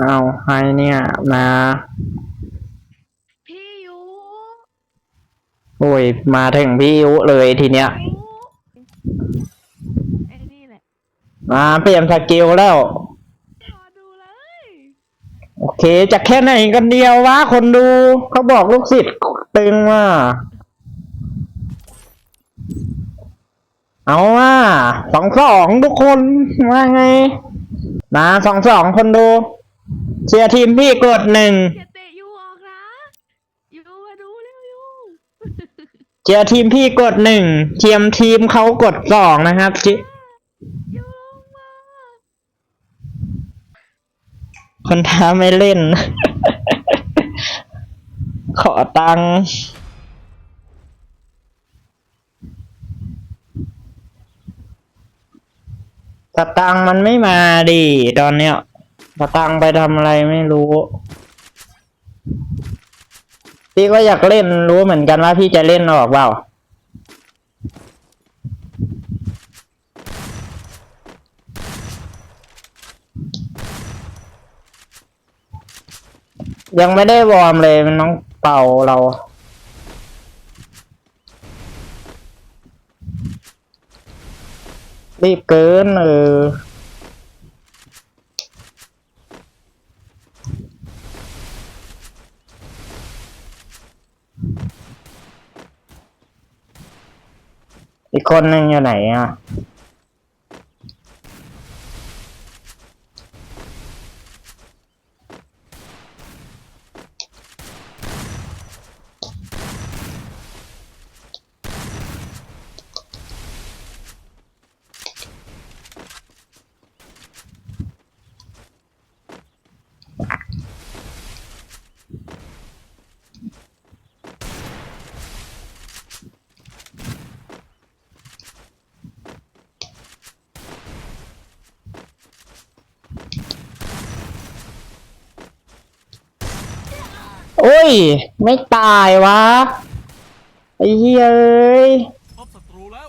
เอาใครเนี่ยมาพี่ยูโอ้ยมาถึงพี่ยุเลยทีเนี้ยไอ้นี่แหละมาเปลี่ยนสกิลแล้ว รอดูเลยโอเคจะแค่ไหนกันเดียววะคนดูเขาบอกลูกศิษย์ตึงว่าเอาว่าสองสองทุกคนว่าไง มาสองสองคนดู เชียร์ทีมพี่กดหนึ่งอย่าเตะยูออกนะยูมาดูเร็วยูเชียร์ทีมพี่กดหนึ่งเทียมทีมเขากดสองนะครับจิยูลงมาคนท้าไม่เล่น ขอตังค์สตังค์มันไม่มาดิตอนเนี้ย สตังไปทำอะไรไม่รู้พี่ก็อยากเล่นรู้เหมือนกันว่าพี่จะเล่นออกเปล่ายังไม่ได้วอร์มเลยมันน้องเป่าเรารีบเกินเออ คนหนึ่งอยู่ไหนอะ โอ้ย ไม่ตายวะไอ้เฮ้ยเอ้ยพบศัตรูแล้ว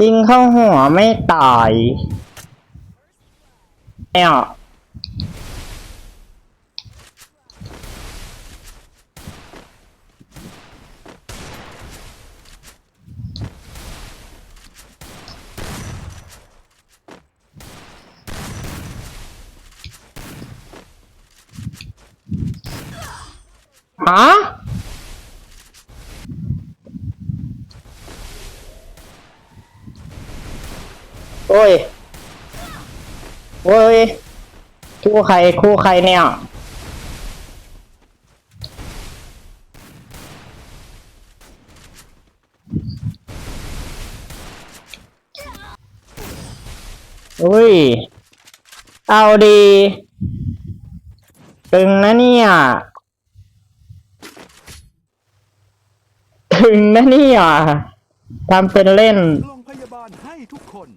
ยิงเข้าหัวไม่ตายเนี่ย ฮะโอ้ย โอ้ย คู่ใคร คู่ใครเนี่ย อุ้ย เอาดี ตึงนะเนี่ย ตึงนะเนี่ยทำเป็นเล่น โรงพยาบาลให้ทุกคน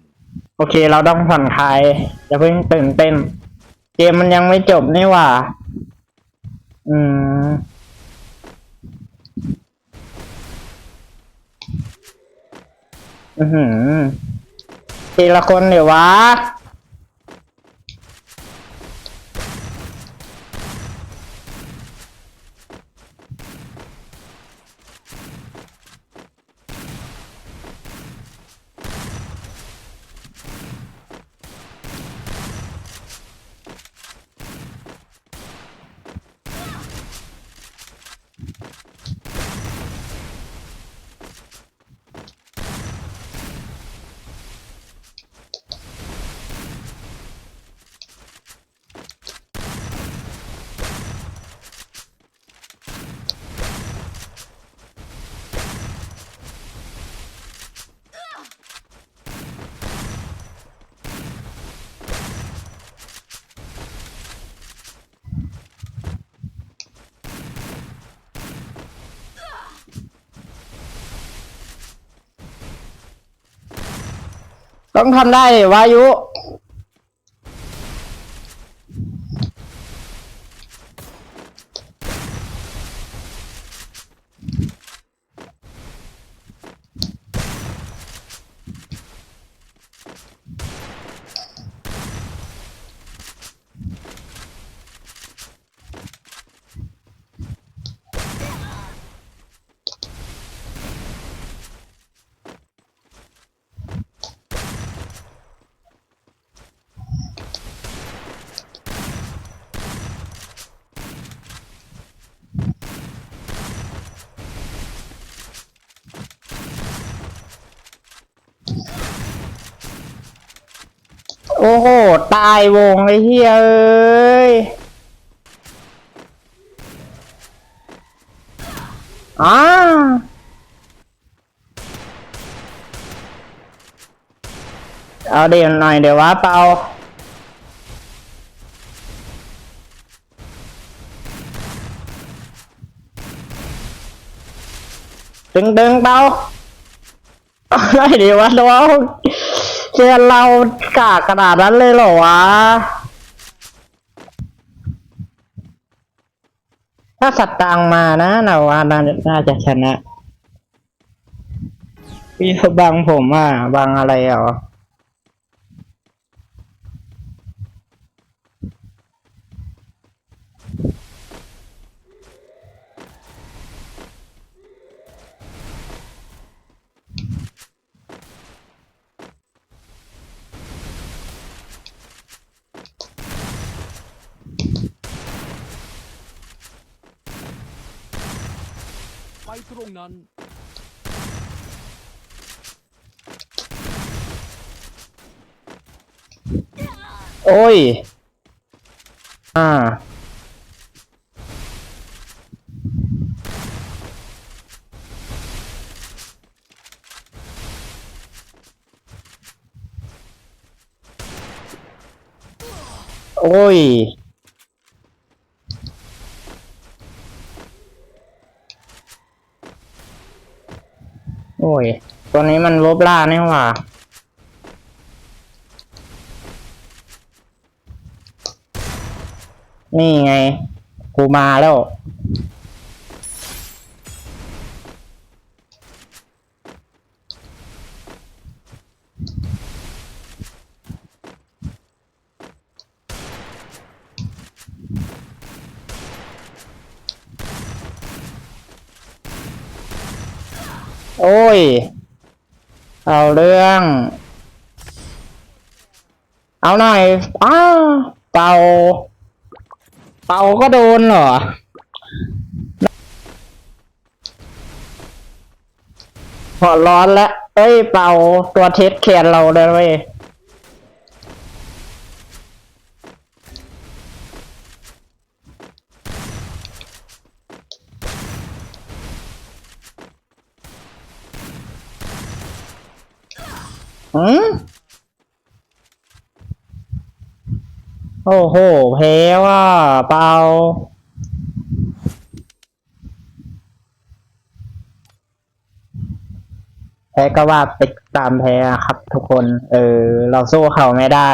โอเค เราต้องผ่อนคลายอย่าเพิ่งตื่นเต้น เกมมันยังไม่จบนี่หว่า อืม อือหือทีละคนเดี๋ยววะ ต้องทำได้วายุ อ โห ตายวงไอ้เฮียเอ้ยอ้าเอาเดี๋ยวหน่อยเดี๋ยววะเปาดึงดึงเปาได้ดีวะน้อง เจอเรากากขนาดนั้นเลยเหรอวะ ถ้าสัตว์ต่างมานะเราว่าน่าน่าจะชนะพี่บังผมอะบังอะไรเหรอ ตรงนั้น โอ้ย อ่า โอ้ย อ้ย ตัวนี้มันลบล่านี่หว่านี่ไง กูมาแล้ว อ้ย เอาเรื่อง เอาหน่อยอ้าเป่า เป่าก็โดนเหรอ พอร้อนแล้วเอ้ย เป่าตัวเทสแคนเราเลยเว้ย หืมโอ้โหแพ้ว่าเปล่าแพ้ก็ว่าไปตามแพ้ครับทุกคน เออ เราสู้เขาไม่ได้